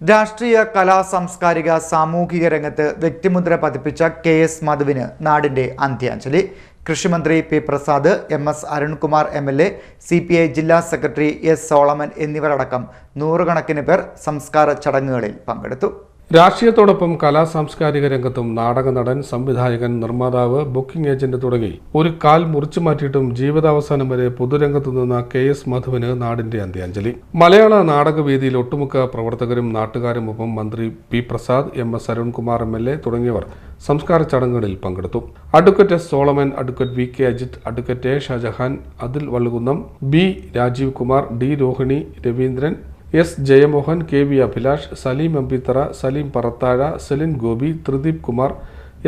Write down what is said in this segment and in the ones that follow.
രാഷ്ട്രീയ കലാ സാംസ്കാരിക സാമൂഹിക രംഗത്ത് വ്യക്തിമുദ്ര പതിപ്പിച്ച കെ എസ് മധുവിന് നാടിന്റെ അന്ത്യാഞ്ജലി. കൃഷിമന്ത്രി P Prasad M S Arunkumar M L A C P I ജില്ലാ സെക്രട്ടറി എസ് സോളമൻ എന്നിവരടക്കം നൂറുകണക്കിന് പേർ സംസ്കാര ചടങ്ങുകളിൽ പങ്കെടുത്തു. രാഷ്ട്രീയത്തോടൊപ്പം കലാ സാംസ്കാരിക രംഗത്തും നാടക നടൻ സംവിധായകൻ നിർമ്മാതാവ് ബുക്കിംഗ് ഏജന്റ് തുടങ്ങി ഒരു കാൽ മുറിച്ചു മാറ്റിയിട്ടും ജീവിതാവസാനം വരെ പൊതുരംഗത്തു നിന്ന കെ എസ് മധുവിന് നാടിന്റെ അന്ത്യാഞ്ജലി. മലയാള നാടകവേദിയിൽ ഒട്ടുമുക്ക പ്രവർത്തകരും നാട്ടുകാരുമൊപ്പം മന്ത്രി P Prasad M S Arunkumar M L A തുടങ്ങിയവർ സംസ്കാര ചടങ്ങുകളിൽ പങ്കെടുത്തു. Advocate S Solomon advocate V K Ajith advocate A Shajahan അതിൽ Vallikunnam B Rajeev Kumar D Rohini Raveendran S. Jayamohan K. V. Abhilash Saleem Ambithara Saleem Parathazha Celine Gopi Thrideep Kumar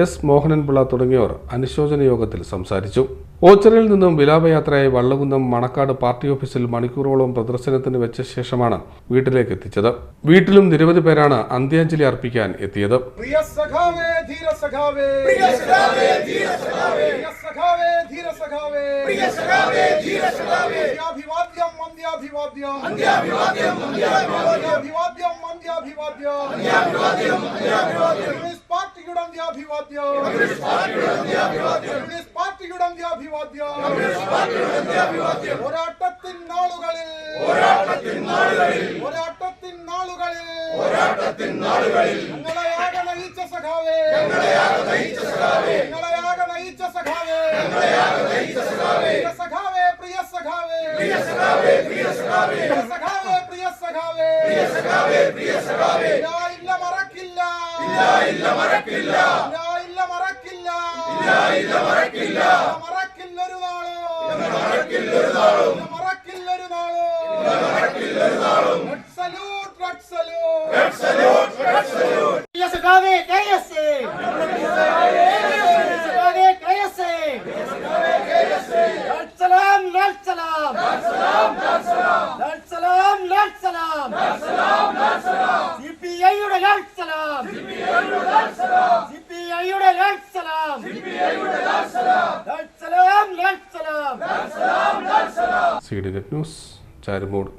S. Mohananpillai തുടങ്ങിയവർ അനുശോചന യോഗത്തിൽ സംസാരിച്ചു. ഓച്ചറയിൽ നിന്നും വിലാപയാത്രയായി വള്ളകുന്നം Manacaud party ഓഫീസിൽ മണിക്കൂറോളം പ്രദർശനത്തിന് വെച്ച ശേഷമാണ് വീട്ടിലേക്ക് എത്തിച്ചത്. വീട്ടിലും നിരവധി പേരാണ് അന്ത്യാഞ്ജലി അർപ്പിക്കാൻ എത്തിയത്. പ്രിയ സഖാവേ ധീര സഖാവേ പ്രിയ ധീര സഖാവേ सखावे। प्रिय सखावे धीर सखावे। अभिवाद्यम वंद्याभिवाद्यम वंद्याभिवाद्यम वंद्याभिवाद्यम वंद्याभिवाद्यम वंद्याभिवाद्यम वंद्याभिवाद्यम कम्युनिस्ट पार्टी गुडम द्याभिवाद्यम कम्युनिस्ट पार्टी गुडम द्याभिवाद्यम कम्युनिस्ट पार्टी गुडम द्याभिवाद्यम कम्युनिस्ट पार्टी गुडम द्याभिवाद्यम ಹೋರಾಟತ್ತಿನ ನಾಳುಗಳಿಲ್। ಹೋರಾಟತ್ತಿನ ನಾಳುಗಳಿಲ್। ಹೋರಾಟತ್ತಿನ ನಾಳುಗಳಿಲ್। ಹೋರಾಟತ್ತಿನ ನಾಳುಗಳಿಲ್। ಮಂಗಳಯಾಗನ ಈಚ ಸಖಾವೆ. ಮಂಗಳಯಾಗನ ಈಚ ಸಖಾವೆ. ಮಂಗಳಯಾಗನ ಈಚ ಸಖಾವೆ. ಮಂಗಳಯಾಗನ സഖാവേ. പ്രിയ സഖാവേ പ്രിയ സഖാവേ. പ്രിയ സഖാവേ പ്രിയ സഖാവേ. ഇല്ല ഇല്ല മറക്കില്ല. ഇല്ല ഇല്ല മറക്കില്ല. ഇല്ല മറക്കില്ല. ഇല്ല ഇല്ല മറക്കില്ല. മറക്കില്ലൊരു നാളോ മറക്കില്ലൊരു നാളോ മറക്കില്ലൊരു നാളോ മറക്കില്ലൊരു നാളോ salute red salute red salute red salute Yes, Agave, KSA! Yes, Agave, KSA! Lal salam, lal salam! Lal സിപിഐയുടെ സലാം സിപിഐയുടെ സലാം സലാം സലാം C D net news Charumood.